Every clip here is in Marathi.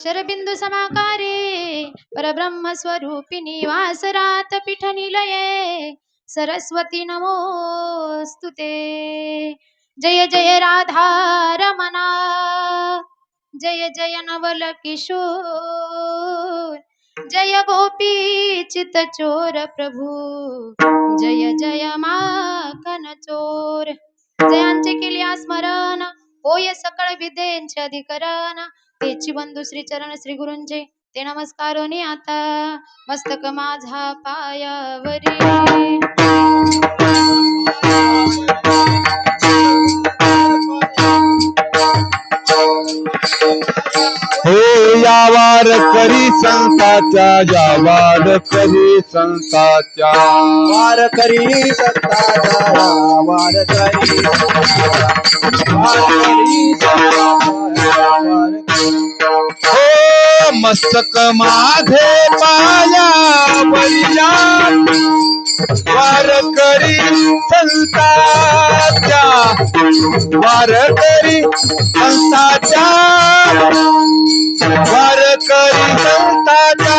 शरबिंदु समाकारे परब्रह्म स्वरूपिणी वासरात पीठ निलये सरस्वती नमोस्तुते जय जय राधा रमणा जय जय नवल किशोर जय गोपी चित चोर प्रभू जय जय माखन चोर। जयांचे केली स्मरण होय सकळ विधेंचे अधिकरण तेची बंधू श्री चरण श्री गुरूंचे ते नमस्कारोनी आता. मस्तक माझा पायावरी. हे यावार करी संताच्या यावार करी संताच्या. वार करी सत्ताचा वार करी वार करी सत्ताचा वार हो मस्तक माझे पाया बलिया वार करी संताच्या. वार करी संताच्या वार करी संताच्या.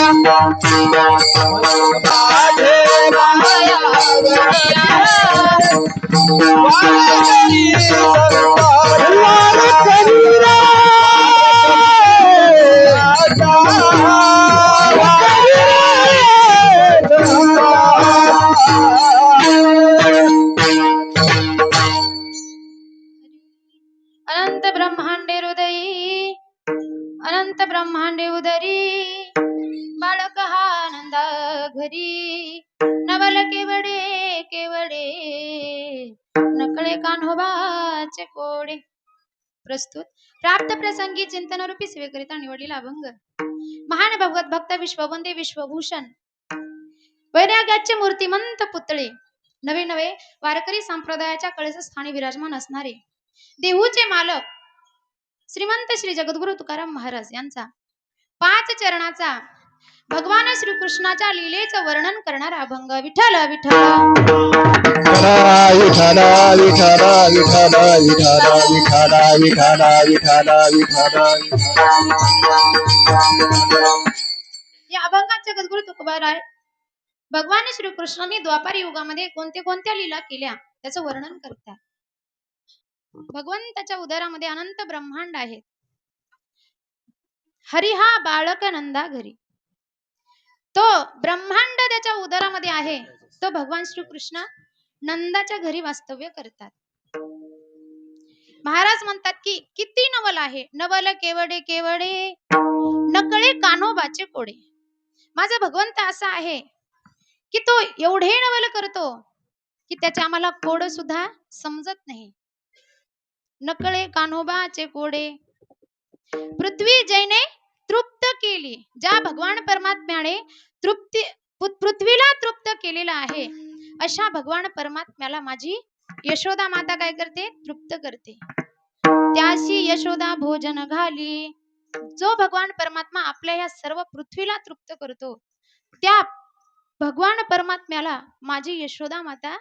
अनंत ब्रह्मांडे उदरी बाळक हा आनंदा घरी. नवल केवडे केवडे नकळे कान्होबाचे कोडे. प्रस्तुत प्राप्त प्रसंगी चिंतन रूपी सेवेकरिता निवडलेला अभंग. महान भगवत भक्त विश्ववंदे विश्वभूषण. वैराग्याचे मूर्तिमंत पुतळे. नवे नवे वारकरी संप्रदायाच्या कळसस्थानी विराजमान असणारे. देहूचे मालक श्रीमंत श्री जगद्गुरु तुकाराम महाराज यांचा पाच चरणाचा भगवान श्री कृष्णाच्या लीलेचं वर्णन करणारा अभंग विठ्ठल या अभंगात जगद्गुरु तुकोबाराय भगवान श्रीकृष्णाने द्वापार युगामध्ये कोणत्या कोणत्या लीला केल्या? त्याचं वर्णन करतात. भगवंताच्या उदरामध्ये अनंत ब्रह्मांड आहेत हरी हा बाळक नंदा घरी. तो ब्रह्मांड त्याच्या उदरामध्ये आहे. तो भगवान श्रीकृष्ण नंदाच्या घरी वास्तव्य करतात. महाराज म्हणतात की किती नवल आहे. नवल केवडे केवडे नकळे कान्होबाचे कोडे. माझा भगवंत असा आहे की तो एवढे नवल करतो की त्याचे आम्हाला कोड सुद्धा समजत नाही. नकळे कान्होबाचे कोडे. पृथ्वी जैने तृप्त केली. ज्या भगवान परमात्म्याने तृप्ती पृथ्वीला तृप्त केलेला आहे अशा भगवान परमात्म्याला माझी यशोदा माता काय करते? तृप्त करते. त्याशी यशोदा भोजन घाली. जो भगवान परमात्मा आपल्या या सर्व पृथ्वीला तृप्त करतो त्या भगवान परमात्म्याला माझी यशोदा माता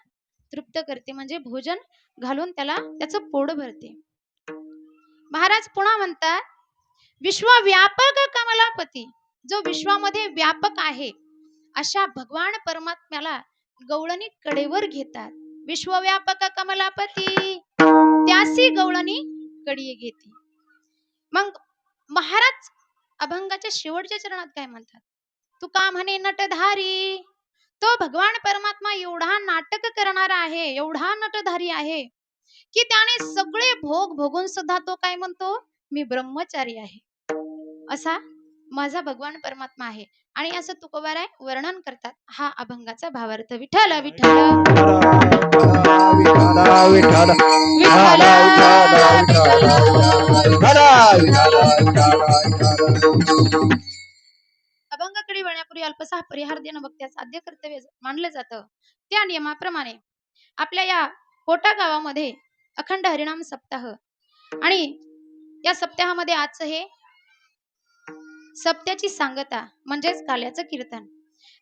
तृप्त करते. म्हणजे भोजन घालून त्याला त्याचं पोट भरते. महाराज पुन्हा म्हणतात विश्वव्यापक कमलापती जो विश्वामध्ये व्यापक आहे अशा भगवान परमात्म्याला गवळणी कडेवर घेतात. विश्वव्यापक कमलापती त्यासी गवळणी कडिये घेते. मग महाराज अभंगाच्या शेवटच्या चरणात काय म्हणतात? तू का म्हणे नटधारी तो भगवान परमात्मा एवढा नाटक करणारा आहे एवढा नटधारी आहे की त्याने सगळे भोग भोगून सुद्धा तो काय म्हणतो? मी ब्रह्मचारी आहे. असा माझा भगवान परमात्मा आहे. आणि असं तुकोबाराय वर्णन करतात. हा अभंगाचा भावार्थ. विठ्ठल विठ्ठल. विठाला विठाला विठ्ठल. अभंगाकडे वळण्यापूर्वी अल्पसा परिहार देणं भक्त्याचं आद्य कर्तव्य मानलं जातं. त्या नियमाप्रमाणे आपल्या या कोटा गावामध्ये अखंड हरिणाम सप्ताह आणि या सप्ताहामध्ये आजचं हे सप्त्याची सांगता म्हणजेच काल्याचं कीर्तन.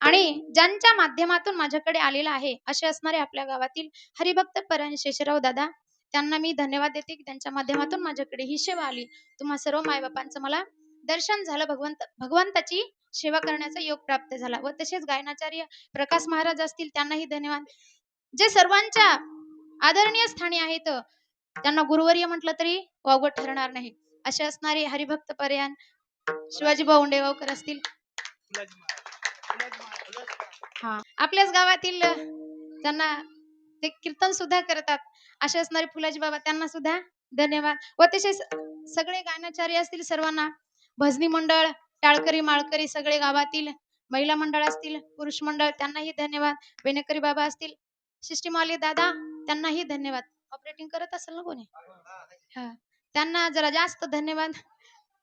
आणि ज्यांच्या माध्यमातून माझ्याकडे आलेला आहे असे असणारे आपल्या गावातील हरिभक्त परण शेषराव दादा त्यांना मी धन्यवाद देते की त्यांच्या माध्यमातून माझ्याकडे ही सेवा आली. तुम्हा सर्व मायबापांचं मला दर्शन झालं. भगवंत भगवंताची सेवा करण्याचा योग प्राप्त झाला व तसेच गायनाचार्य प्रकाश महाराज असतील त्यांनाही धन्यवाद. जे सर्वांच्या आदरणीय स्थानी आहेत त्यांना गुरुवर्य म्हटलं तरी वावगं ठरणार नाही. असे असणारे हरिभक्त पर्यान शिवाजी भाऊंडेगावकर असतील. हा. आपल्याच गावातील त्यांना ते कीर्तन सुद्धा करतात. असे असणारे फुलाजी बाबा त्यांना सुद्धा धन्यवाद. व तसेच सगळे गायनाचार्य असतील सर्वांना भजनी मंडळ टाळकरी माळकरी सगळे गावातील महिला मंडळ असतील पुरुष मंडळ त्यांनाही धन्यवाद. बेनेकरी बाबा असतील शिष्टीमाली दादा त्यांनाही धन्यवाद. ऑपरेटिंग करत असेल ना कोणी? हा. त्यांना जरा जास्त धन्यवाद.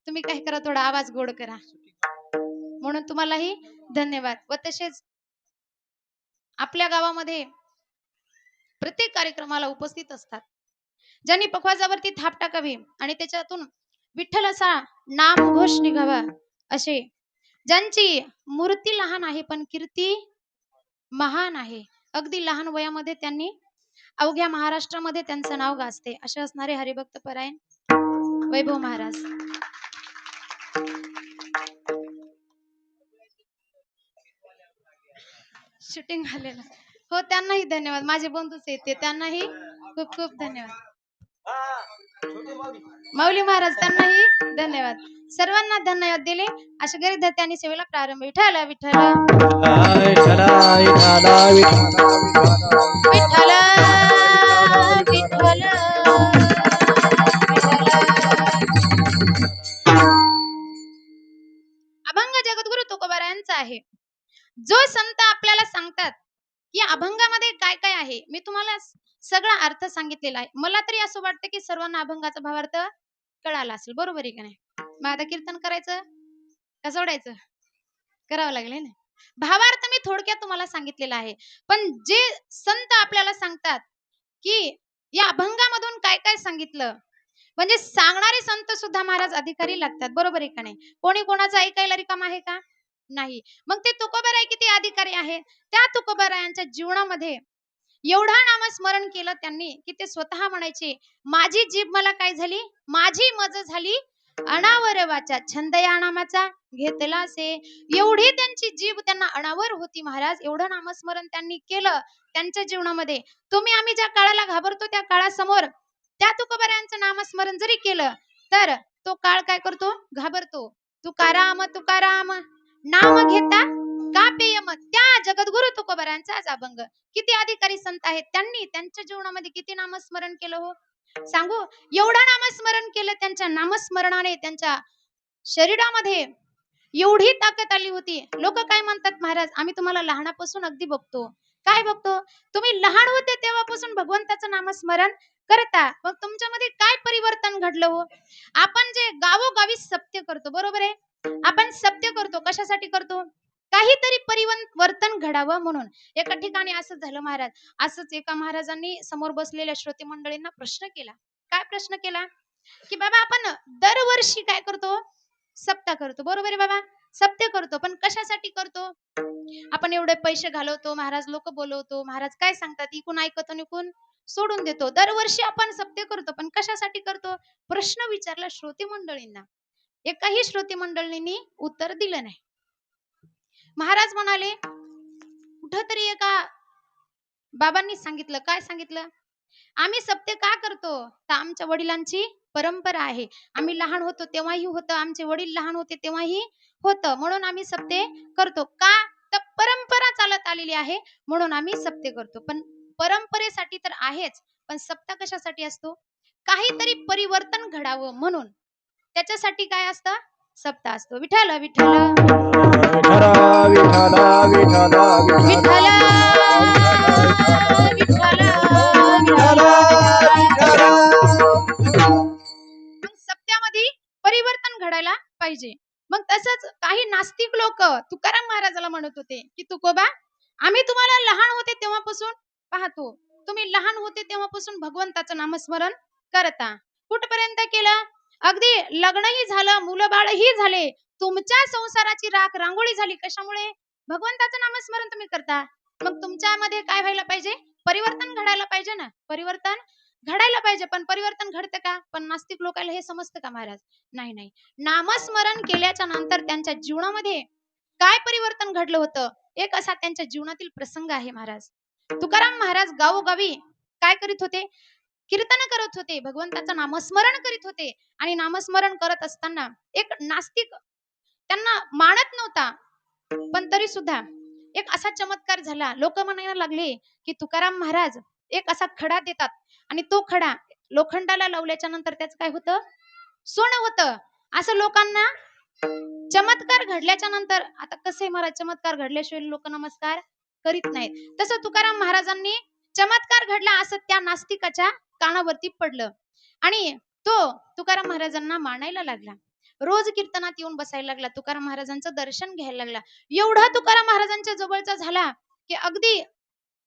तुम्ही काय करा थोडा आवाज गोड करा. म्हणून तुम्हालाही धन्यवाद. व तसेच आपल्या गावामध्ये प्रत्येक कार्यक्रमाला उपस्थित असतात. ज्यांनी पखवाजावरती थाप टाकावी आणि त्याच्यातून विठ्ठल असा नाम घोष निघावा. असे. ज्यांची मूर्ती लहान आहे पण कीर्ती महान आहे. अगदी लहान वयामध्ये त्यांनी अवघ्या महाराष्ट्रामध्ये त्यांचं नाव गाजते. असे असणारे हरिभक्त परायण वैभव महाराज. शूटिंग झालेलं. हो त्यांनाही धन्यवाद. माझे बंधूच आहेत ते. त्यांनाही खूप खूप धन्यवाद. माऊली महाराज त्यांनाही धन्यवाद. सर्वांना धन्यवाद दिले. अशा गरीब त्यांनी सेवेला प्रारंभ. विठ्ठल विठ्ठल. विठ्ठल विठ्ठल. अभंग जगद्गुरु तुकोबारायांचा आहे. जो संत आपल्याला सांगतात की अभंगामध्ये काय काय आहे मी तुम्हाला सगळा अर्थ सांगितलेला आहे. मला तरी असं वाटतं की सर्वांना अभंगाचा भावार्थ कळाला असेल. बरोबर आहे का नाही? मग आता कीर्तन करायचं? का सोडायचं? करावं लागेल ना? भावार्थ मी थोडक्यात तुम्हाला सांगितलेला आहे. पण जे संत आपल्याला सांगतात की या अभंगामधून काय काय सांगितलं? म्हणजे सांगणारे संत सुद्धा महाराज अधिकारी लागतात. बरोबर आहे का नाही? कोणी कोणाचं ऐकायला रिकाम आहे का? नाही. मग ते तुकोबाराय किती अधिकारी आहे? त्या तुकोबारायांच्या जीवनामध्ये एवढा नामस्मरण केलं त्यांनी की ते स्वतः म्हणायचे माझी जीभ मला काय झाली? माझी मज झाली? अनावर वाचा छंद या नामाचा घेतला से. एवढी त्यांची जीभ त्यांना अनावर होती महाराज. एवढं नामस्मरण त्यांनी केलं त्यांच्या जीवनामध्ये. तुम्ही आम्ही ज्या काळाला घाबरतो त्या काळासमोर त्या तुकोबारायांचं नामस्मरण जरी केलं तर तो काळ काय करतो? घाबरतो. तुकाराम तुकाराम नाम घेता का पेयम त्या जगद्गुरु तुकोबारायांचा आज अभंग. किती अधिकारी संत आहेत त्यांनी? त्यांच्या जीवनामध्ये किती नामस्मरण केलं हो? सांगू? एवढं नामस्मरण केलं त्यांच्या नामस्मरणाने त्यांच्या शरीरामध्ये एवढी ताकद आली होती. लोक काय म्हणतात महाराज? आम्ही तुम्हाला लहानापासून अगदी बघतो. काय बघतो? तुम्ही लहान होते तेव्हापासून भगवंताचं नामस्मरण करता. मग तुमच्यामध्ये काय परिवर्तन घडलं हो? आपण जे गावोगावी सत्य करतो बरोबर आहे? आपण सत्य करतो कशासाठी करतो? काहीतरी परिवर्तन घडावं म्हणून. एका ठिकाणी असं झालं महाराज. असंच एका महाराजांनी समोर बसलेल्या श्रोते मंडळींना प्रश्न केला. काय प्रश्न केला? की बाबा आपण दरवर्षी काय करतो? सप्ताह करतो. बरोबर आहे बाबा? सत्य करतो. पण कशासाठी करतो? आपण एवढे पैसे घालवतो महाराज लोक बोलवतो. महाराज काय सांगतात? इकून ऐकतो आणि इकून सोडून देतो. दरवर्षी आपण सत्य करतो पण कशासाठी करतो? प्रश्न विचारला श्रोते मंडळींना एकाही श्रोते मंडळींनी उत्तर दिलं नाही. महाराज म्हणाले कुठंतरी एका बाबांनी सांगितलं. काय सांगितलं? आम्ही सत्य का करतो? तर आमच्या वडिलांची परंपरा आहे. आम्ही लहान होतो तेव्हाही होतं. आमचे वडील लहान होते तेव्हाही होतं. म्हणून आम्ही सत्य करतो. का? तर परंपरा चालत आलेली आहे. म्हणून आम्ही सत्य करतो. पण परंपरेसाठी तर आहेच. पण सप्ताह कशासाठी असतो? काहीतरी परिवर्तन घडावं म्हणून. त्याच्यासाठी काय असतं? सप्ताह असतो. विठ्ठल विठ्ठल. मग सत्यामध्ये परिवर्तन घडायला पाहिजे. मग तसंच काही नास्तिक लोक तुकाराम महाराजाला म्हणत होते की तुकोबा आम्ही तुम्हाला लहान होते तेव्हापासून पाहतो. तुम्ही लहान होते तेव्हापासून भगवंताचं नामस्मरण करता. कुठपर्यंत केलं? अगदी लग्नही झालं मुलं बाळही झाले तुमच्या संसाराची राख रांगोळी झाली कशामुळे? भगवंताचं नामस्मरण तुम्ही करता. मग तुमच्यामध्ये काय व्हायला पाहिजे? परिवर्तन घडायला पाहिजे ना? परिवर्तन घडायला पाहिजे पण परिवर्तन घडतं का? पण नास्तिक लोकांना हे समजतं का महाराज? नाही नाही. नामस्मरण केल्याच्यानंतर त्यांच्या जीवनामध्ये काय परिवर्तन घडलं होतं? एक असा त्यांच्या जीवनातील प्रसंग आहे महाराज. तुकाराम महाराज गावोगावी काय करीत होते? कीर्तन करत होते. भगवंताचं नामस्मरण करीत होते. आणि नामस्मरण करत असताना एक नास्तिक त्यांना मानत नव्हता. पण तरी सुद्धा एक असा चमत्कार झाला. लोक म्हणायला लागले की तुकाराम महाराज एक असा खडा देतात आणि तो खडा लोखंडाला लावल्याच्या नंतर त्याच काय होतं? सोनं होतं. असं लोकांना चमत्कार घडल्याच्या नंतर आता कसे महाराज चमत्कार घडल्याशिवाय लोक नमस्कार करीत नाहीत. तसं तुकाराम महाराजांनी चमत्कार घडला असं त्या नास्तिकाच्या कानावरती पडलं. आणि तो तुकाराम महाराजांना मानायला लागला. रोज कीर्तनात येऊन बसायला लागला. तुकाराम महाराजांचं दर्शन घ्यायला लागला. एवढा तुकाराम महाराजांच्या जवळचा झाला की अगदी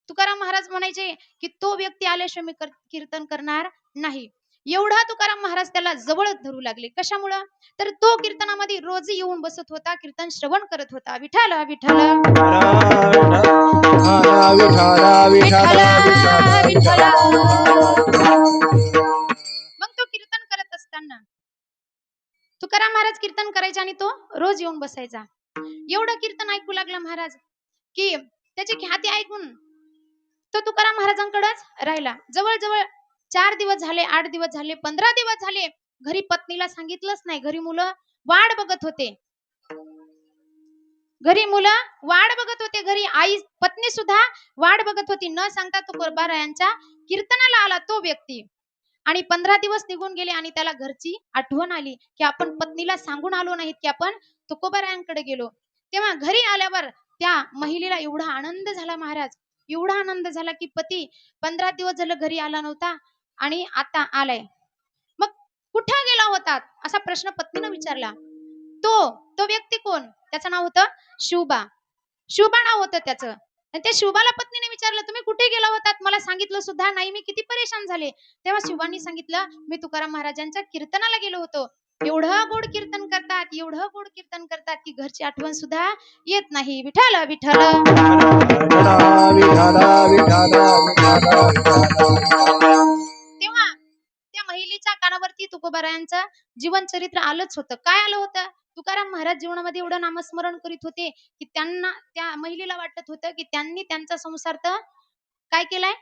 तुकाराम महाराज म्हणायचे की तो व्यक्ती आल्याशिवाय मी कर- कीर्तन करणार नाही. एवढा तुकाराम महाराज त्याला जवळ धरू लागले. कशामुळं? तर तो कीर्तनामध्ये रोज येऊन बसत होता कीर्तन श्रवण करत होता. विठाला विठाला मग तो कीर्तन करत असताना तुकाराम महाराज कीर्तन करायचे आणि तो रोज येऊन बसायचा. एवढं कीर्तन ऐकू लागला महाराज की त्याची ख्याती ऐकून तो तुकाराम महाराजांकडेच राहिला. जवळजवळ चार दिवस झाले आठ दिवस झाले पंधरा दिवस झाले घरी पत्नीला सांगितलंच नाही. घरी मुलं वाट बघत होते. घरी मुलं वाट बघत होते. घरी आई पत्नी सुद्धा वाट बघत होती. न सांगता तुकोबारायांच्या कीर्तनाला आला तो व्यक्ती. आणि पंधरा दिवस निघून गेले आणि त्याला घरची आठवण आली की आपण पत्नीला सांगून आलो नाहीत की आपण तुकोबारायांकडे गेलो. तेव्हा घरी आल्यावर त्या महिलेला एवढा आनंद झाला महाराज. एवढा आनंद झाला की पती पंधरा दिवस झालं घरी आला नव्हता आणि आता आलाय. मग कुठे गेला होता? असा प्रश्न पत्नीनं विचारला. तो तो व्यक्ती कोण? त्याचं नाव होतं शिवबा शिवबा नाव होतं त्याचं. आणि त्या शिवबाला पत्नीने विचारलं तुम्ही कुठे गेला होतात? मला सांगितलं सुद्धा नाही. मी किती परेशान झाले. तेव्हा शिवांनी सांगितलं मी तुकाराम महाराजांच्या कीर्तनाला गेलो होतो. एवढं गोड कीर्तन करतात एवढं गोड कीर्तन करतात की घरची आठवण सुद्धा येत नाही. विठाला विठाला तेव्हा त्या महिलेच्या कानावरती तुकोबारायांचं जीवन चरित्र आलंच होतं. काय आलं होतं? तुकाराम महाराज जीवनामध्ये एवढं नामस्मरण करीत होते की त्यांना त्या महिलेला वाटत होतं की त्यांनी त्यांचा संसार तर काय केलाय?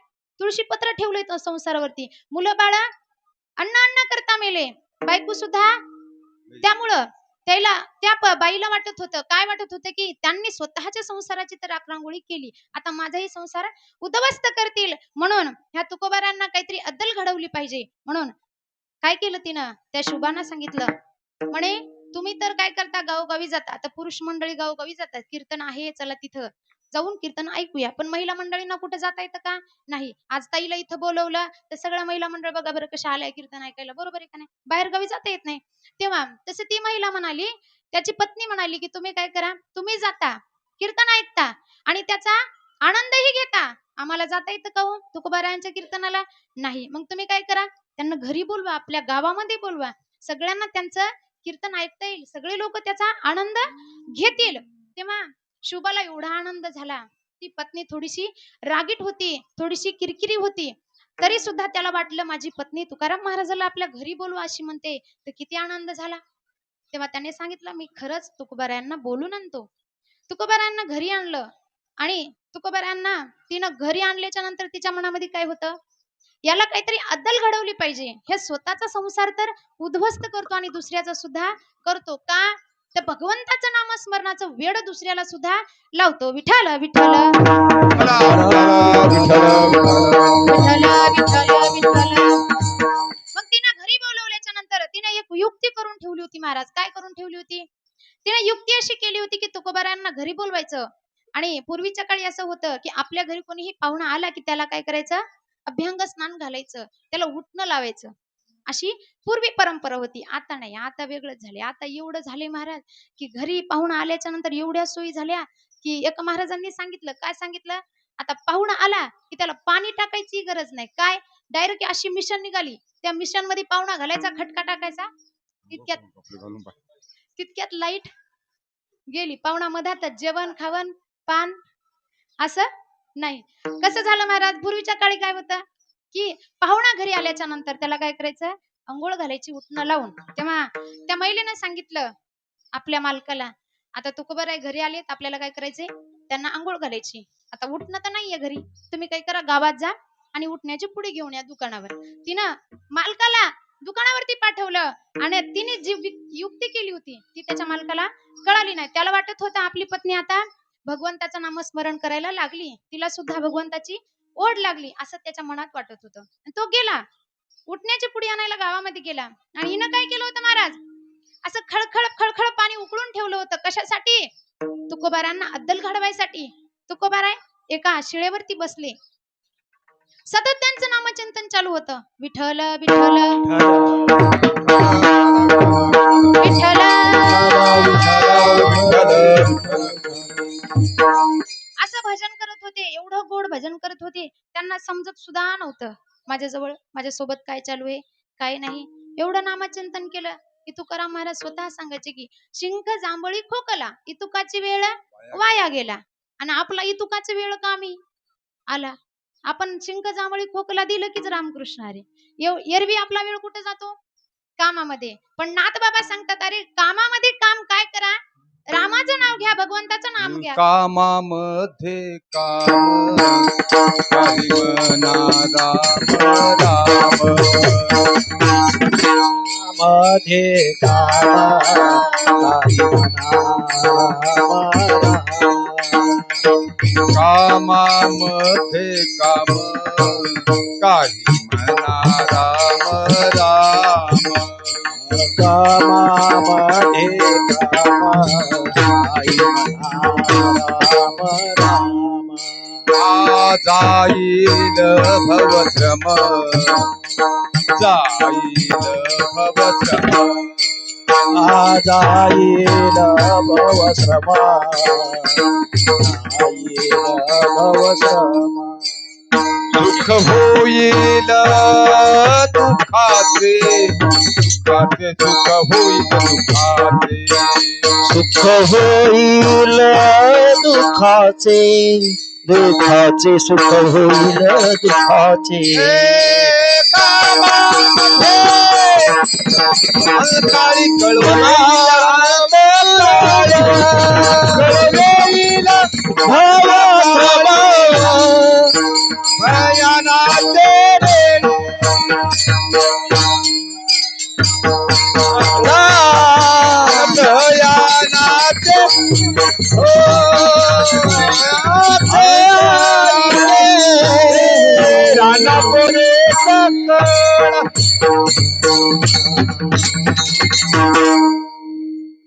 तुळशीपत्र ठेवलंय तो संसारावरती. मुलं बाळ अन्न अन्न करता मेले. बायको सुद्धा त्यामुळं त्याला त्या बाईला वाटत होतं. काय वाटत होतं की त्यांनी स्वतःच्या संसाराची तर राखरांगोळी केली. आता माझाही संसार उद्ध्वस्त करतील. म्हणून ह्या तुकोबारांना काहीतरी अद्दल घडवली पाहिजे. म्हणून काय केलं तिनं? त्या शुभांना सांगितलं. म्हणे तुम्ही तर काय करता गावोगावी जाता. आता पुरुष मंडळी गावोगावी जातात. कीर्तन आहे चला तिथं जाऊन कीर्तन ऐकूया. पण महिला मंडळींना कुठे जाता येतं का? नाही. आज ताईला इथं बोलवलं तर सगळ्या महिला मंडळ बघा बरं कशा आलंय कीर्तन ऐकायला. बरोबर आहे का नाही? बाहेर गावी जाता येत नाही. तेव्हा तसं ती महिला म्हणाली त्याची पत्नी म्हणाली की तुम्ही काय करा? तुम्ही जाता. कीर्तन ऐकता. आणि त्याचा आनंदही घेता. आम्हाला जाता येतं का हो? तुकोबारायांच्या कीर्तनाला? नाही. मग तुम्ही काय करा? त्यांना घरी बोलवा. आपल्या गावामध्ये बोलवा. सगळ्यांना त्यांचं कीर्तन ऐकता येईल. सगळे लोक त्याचा आनंद घेतील. तेव्हा शुभाला एवढा आनंद झाला. ती पत्नी थोडीशी रागीट होती थोडीशी किरकिरी होती. तरी सुद्धा त्याला वाटलं माझी पत्नी तुकाराम महाराजाला आपल्या घरी बोलू अशी म्हणते. तर किती आनंद झाला. तेव्हा त्याने सांगितलं मी खरंच तुकोबारायांना बोलून आणतो. तुकोबारायांना घरी आणलं. आणि तुकोबारायांना तिनं घरी आणल्याच्या नंतर तिच्या मनामध्ये काय होतं? याला काहीतरी अद्दल घडवली पाहिजे. हे स्वतःचा संसार तर उद्ध्वस्त करतो आणि दुसऱ्याचा सुद्धा करतो का? तर भगवंताचं नामस्मरणाचं वेड दुसऱ्याला सुद्धा लावतो. विठाल विठाल विठ्ठल विठ्ठल. मग तिने घरी बोलवल्याच्या नंतर तिने एक युक्ती करून ठेवली होती महाराज. काय करून ठेवली होती? तिने युक्ती अशी केली होती की तुकोबारांना घरी बोलवायचं. आणि पूर्वीच्या काळी असं होतं की आपल्या घरी कोणीही पाहुणा आला की त्याला काय करायचं? अभ्यंग स्नान घालायचं त्याला उठणं लावायचं. अशी पूर्वी परंपरा होती. आता नाही. आता वेगळंच झाले आता एवढं झाले महाराज की घरी पाहुणा आल्याच्यानंतर एवढ्या सोयी झाल्या की एका महाराजांनी सांगितलं. काय सांगितलं? आता पाहुणा आला की त्याला पाणी टाकायची गरज नाही. काय? डायरेक्ट अशी मिशन निघाली. त्या मिशनमध्ये पाहुणा घालायचा खटका टाकायचा. तितक्यात तितक्यात लाइट गेली. पाहुणा मधातच जेवण खावण पान असं नाही. कसं झालं महाराज? पूर्वीच्या काळी काय होतं? की पाहुणा घरी आल्याच्यानंतर त्याला काय करायचं? अंघोळ घालायची उठणं लावून. तेव्हा त्या महिलेनं सांगितलं आपल्या मालकाला आता तुकोबर आहे घरी आलेत आपल्याला काय करायचंय? त्यांना आंघोळ घालायची. आता उठणं तर नाहीये घरी. तुम्ही काय करा गावात जा आणि उठण्याची पुढे घेऊन या दुकानावर. तिनं मालकाला दुकानावरती पाठवलं आणि तिने जी युक्ती केली होती ती त्याच्या मालकाला कळाली नाही. त्याला वाटत होतं आपली पत्नी आता भगवंताचं नामस्मरण करायला लागली. तिला सुद्धा भगवंताची ओढ लागली असं त्याच्या मनात वाटत होतं. तो गेला. उठण्याची पुडी आणायला गावामध्ये गेला. आणि हिनं काय केलं होतं महाराज? असं खळखळ खळखळ पाणी उकळून ठेवलं होतं. कशासाठी? तुकोबारांना अद्दल घडवायसाठी. तुकोबाराय एका शिळेवरती बसले. सतत त्यांचं नामचिंतन चालू होतं. विठ्ठल विठ्ठल. विठ्ठल भजन करत होते एवढं गोड भजन करत होते त्यांना समजत सुद्धा नव्हतं. माझ्याजवळ माझ्यासोबत काय चालू आहे काय नाही एवढं नामचिंतन केलं. की तुकाराम महाराज स्वतः सांगायचे की शिंक जांभळी खोकला इतुकाची वेळ वाया गेला. आणि आपला इतुकाची वेळ कामी आला? आपण शिंक जांभळी खोकला दिलं कीच रामकृष्ण हरे? एरवी आपला वेळ कुठे जातो? कामामध्ये. पण नाथ बाबा सांगतात अरे कामामध्ये काम काय करा? रामाचं नाव घ्या भगवंताचं नाम घ्या. कामामध्ये काम म्हणा राम राममध्ये कामा कामामध्ये काम काही कामामध्ये कामा काही राम राम आ जाईल भवश्रम जाईल भवश्रम आजाईल भवश्रमा आईल दुःख होईल दुःखाचे दुःखाचे सुख होईल दुःखाचे सुख होईल दुःखाचे दुःखाचे सुख होईल दुःखाचे काळी कळवला कळवेल भवश्रमा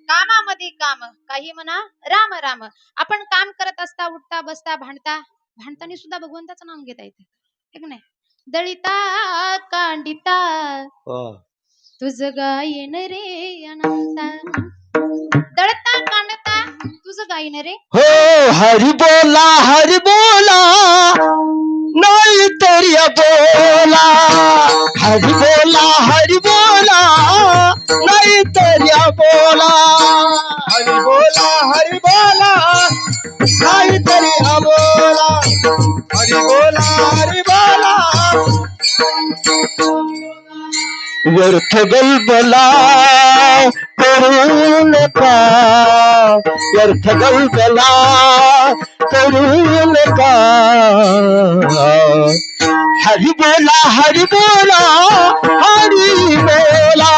कामामध्ये काम काही म्हणा राम राम. आपण काम करत असता उठता बसता भांडता भांडताना सुद्धा भगवंताचं नाम घेता येते. है का नाही? दळिता कांडिता तुझ गायन रे अनंता दळता कांडता तुझ गायन रे. हो हरि बोला हरि बोला. नाही तरी बोला. हरि बोला हरि बोला. नाही तरी बोला. हरी बोला हरी बोला. व्यर्थ गलबला करू नका व्यर्थ गलबला करू नका हरि बोला हरि बोला हरि बोला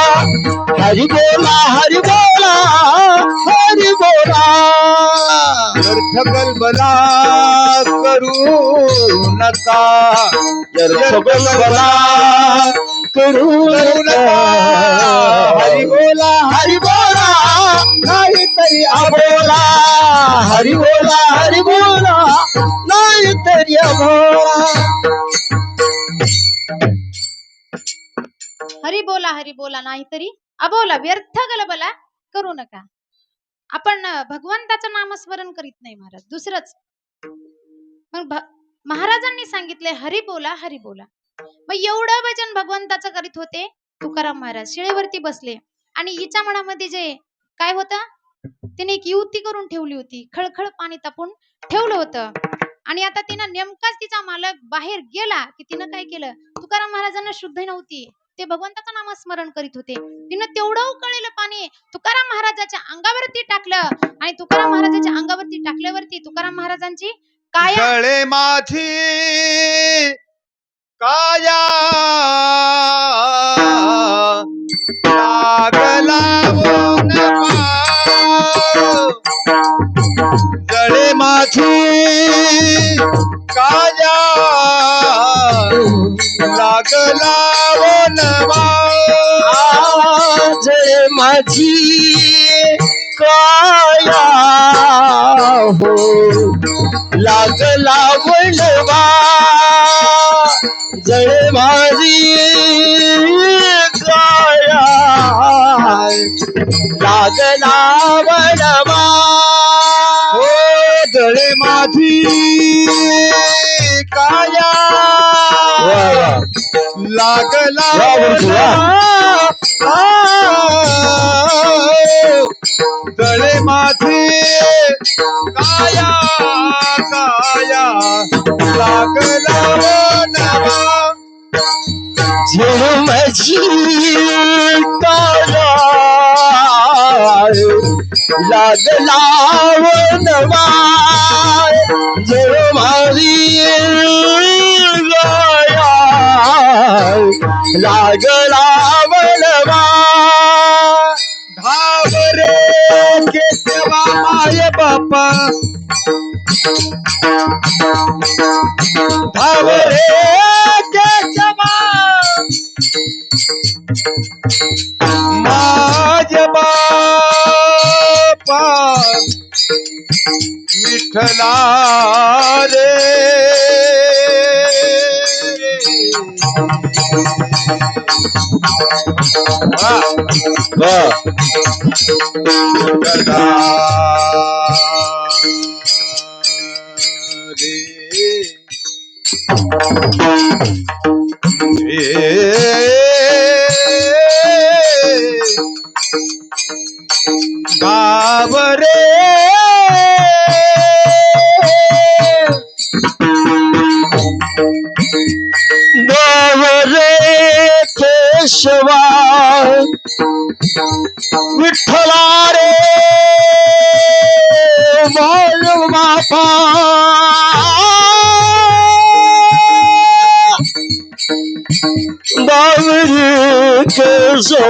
हरि बोला हरि बोला हरि बोला। व्यर्थ करू नका. व्यर्थ गलबला करू नका. हरी बोला हरी बोला नाही तरी अबोला. हरी बोला हरी बोला नाही तरी अबोला. हरी बोला हरी बोला नाहीतरी अबोला. व्यर्थ गलबला करू नका. आपण भगवंताचं नामस्मरण करीत नाही महाराज दुसरंच. मग महाराजांनी सांगितले हरी बोला हरी बोला. मग एवढं भजन भगवंताचं करीत होते तुकाराम महाराज शिळेवरती बसले आणि हिच्या मनामध्ये जे काय होतं? तिने एक युती करून ठेवली होती खळखळ पाणी तापून ठेवलं होतं. आणि आता तिनं नेमकाच तिचा मालक बाहेर गेला की तिनं काय केलं? तुकाराम महाराजांना शुद्ध नव्हती. ते भगवंताचं नामस्मरण करीत होते. तिनं तेवढं उकळलेलं पाणी तुकाराम महाराजाच्या अंगावरती टाकलं आणि तुकाराम महाराजाच्या अंगावरती टाकल्यावरती तुकाराम महाराजांची काया माझी काया जळे माझी काया लागला आज माझी काया हो। लागला वणवा। जळ माझी काया। लागला वणवा। हो जळ माझी काया। लागला वा बंधू, वा. तळे माझे काया काया लागला वनवा. जळ माझी काया लागला वणवा जळ लागला वणवा धावरे केशवा माय बापा. धावरे केशवा माय बापा. विठ्ठला हा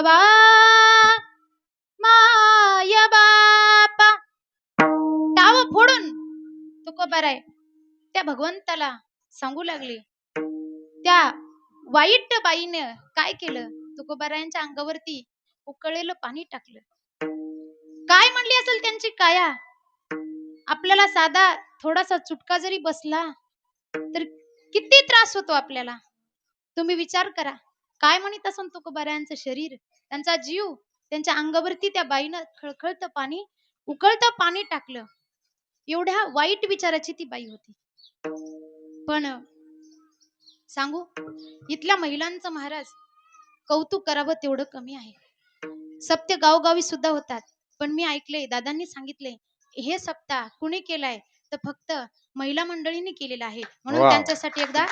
केशवा माय बापा टाव फोडून. तुकोबाराय त्या भगवंताला सांगू लागले. त्या वाईट बाईनं काय केलं? तुकोबारायांच्या अंगावरती उकळलेलं पाणी टाकलं. काय म्हणली असेल त्यांची काया? आपल्याला साधा थोडासा चुटका जरी बसला तर किती त्रास होतो आपल्याला? तुम्ही विचार करा. काय म्हणत असन तुकोबारायांचं शरीर? त्यांचा जीव त्यांच्या अंगावरती त्या बाईनं खळखळतं पाणी उकळतं पाणी टाकलं. एवढ्या वाईट विचाराची ती बाई होती. पण सांगू इथल्या महिलांचं महाराज कौतुक करावं तेवढं कमी आहे. सप्त्य गावगावी सुद्धा होतात. पण मी ऐकले दादांनी सांगितले हे सप्ताह कुणी केलाय? तर फक्त महिला मंडळींनी केलेला आहे. म्हणून. त्यांच्यासाठी एकदा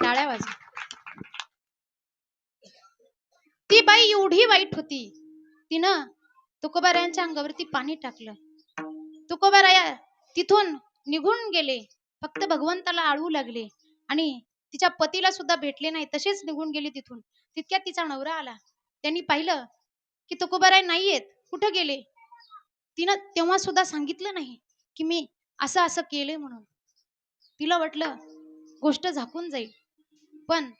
टाळ्या वाजवा. ती बाई एवढी वाईट होती. तिनं तुकोबारायांच्या अंगावरती पाणी टाकलं. तुकोबाराया तिथून निघून गेले. फक्त भगवंताला आळू लागले आणि तिच्या पतीला सुद्धा भेटले नाही. तसेच निघून गेले तिथून. तितक्यात तिचा नवरा आला. त्यांनी पाहिलं की तुकोबाराय नाहीयेत कुठं गेले? तिनं तेव्हा सुद्धा सांगितलं नाही की मी असं असं केलंय म्हणून. तिला वाटलं गोष्ट झाकून जाईल. पण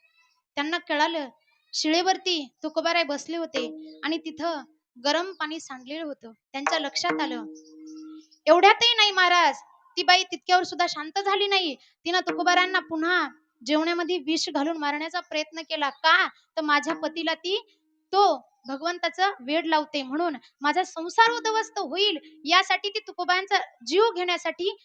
त्यांना कळालं शिळेवरती तुकोबाराय बसले होते आणि तिथं गरम पाणी सांडलेलं होतं. त्यांच्या लक्षात आलं. एवढ्यातही नाही महाराज. ती बाई तितक्यावर सुद्धा शांत झाली नाही. तिनं तुकोबारांना पुन्हा जेवणामध्ये विष घालून मारण्याचा प्रयत्न केला. का? तर माझ्या पतीला ती तो भगवंताचा वेड लावते म्हणून. माझा संसार उद्ध्वस्त होईल यासाठी ती तुकोबांचा जीव घेण्यासाठी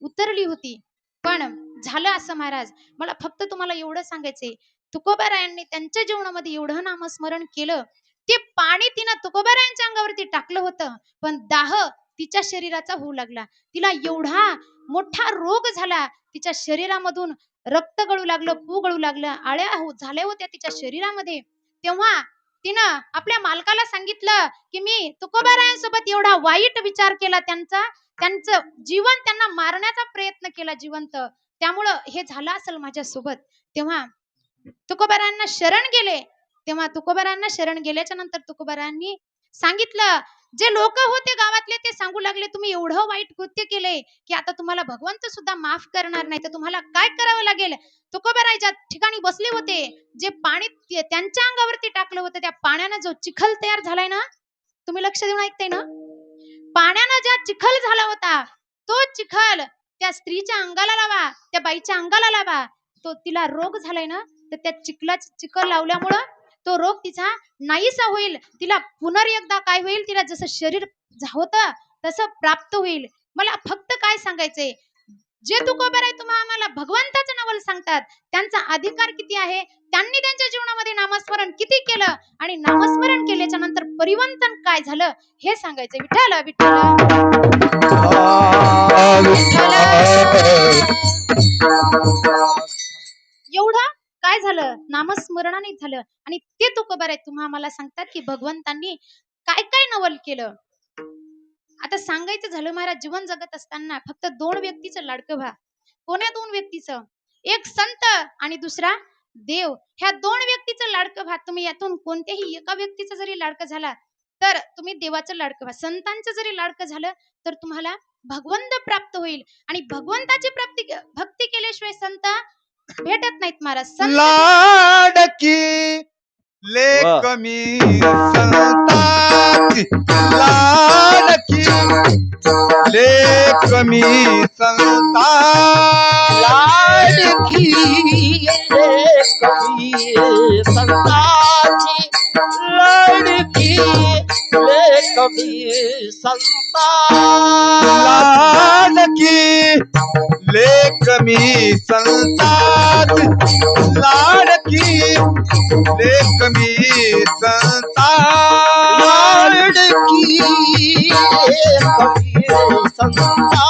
उतरली होती. पण झालं असं महाराज. मला फक्त तुम्हाला एवढं सांगायचंय. तुकोबारायांनी त्यांच्या जीवनामध्ये एवढं नामस्मरण केलं. ते पाणी तिनं तुकोबारायांच्या अंगावरती टाकलं होतं. पण दाह तिच्या शरीराचा होऊ लागला. तिला एवढा मोठा रोग झाला. तिच्या शरीरामधून रक्त गळू लागलं पू गळू लागलं आळ्या हो झाल्या होत्या तिच्या शरीरामध्ये. तेव्हा तिनं आपल्या मालकाला सांगितलं की मी तुकोबारायांसोबत एवढा वाईट विचार केला. त्यांचा त्यांचं जीवन त्यांना मारण्याचा प्रयत्न केला जिवंत. त्यामुळं हे झालं असेल माझ्यासोबत. तेव्हा तुकोबारांना शरण गेले. तेव्हा तुकोबारांना शरण गेल्याच्यानंतर तुकोबारांनी सांगितलं जे लोक होते गावातले ते सांगू लागले तुम्ही एवढं वाईट कृत्य केले की आता तुम्हाला भगवंत सुद्धा माफ करणार नाही तर तुम्हाला काय करावं लागेल? तुकोबाराय ज्या ठिकाणी बसले होते जे पाणी त्यांच्या अंगावरती टाकलं होतं त्या पाण्यानं जो चिखल तयार झालाय ना तुम्ही लक्ष देऊन ऐकताय ना? पाण्यानं ज्या चिखल झाला होता तो चिखल त्या स्त्रीच्या अंगाला लावा त्या बाईच्या अंगाला लावा तो तिला रोग झालाय ना तर त्या चिखलाच चिखल लावल्यामुळं तो रोग तिचा नाहीसा होईल. तिला पुनर्एकदा काय होईल? तिला जसं शरीर होतं तसं प्राप्त होईल. मला फक्त काय सांगायचंय? जे तुकोबर आहे तुम्हा आम्हाला भगवंताचं नवल सांगतात. त्यांचा अधिकार किती आहे? त्यांनी त्यांच्या जीवनामध्ये नामस्मरण किती केलं? आणि नामस्मरण केल्याच्यानंतर परिवर्तन काय झालं? हे सांगायचं विठ्ठल विठ्ठल. एवढं काय झालं? नामस्मरणाने झालं. आणि ते तुकोबार आहे तुम्हा आम्हाला सांगतात की भगवंतांनी काय काय नवल केलं? आता सांगायचं झालं महाराज जीवन जगत असताना फक्त दोन व्यक्तीचं लाडकं व्हा. कोण्या दोन व्यक्तीचं? एक संत आणि दुसरा देव. ह्या दोन व्यक्तीचं लाडकं व्हा. तुम्ही यातून कोणत्याही एका व्यक्तीचं जरी लाडकं झाला तर तुम्ही देवाचं लाडकं व्हा. संतांचं जरी लाडकं झालं तर तुम्हाला भगवंत प्राप्त होईल. आणि भगवंताची प्राप्ती भक्ती केल्याशिवाय संत भेटत नाहीत महाराज. संत लाडकी लेक मी संताची. लाडकी लेक मी संता लाडकी कबीर संताची लाडकी कबीर संता लाडकी लेक मी संतात लाडकी लेक मी संता लाडकी कबीर संता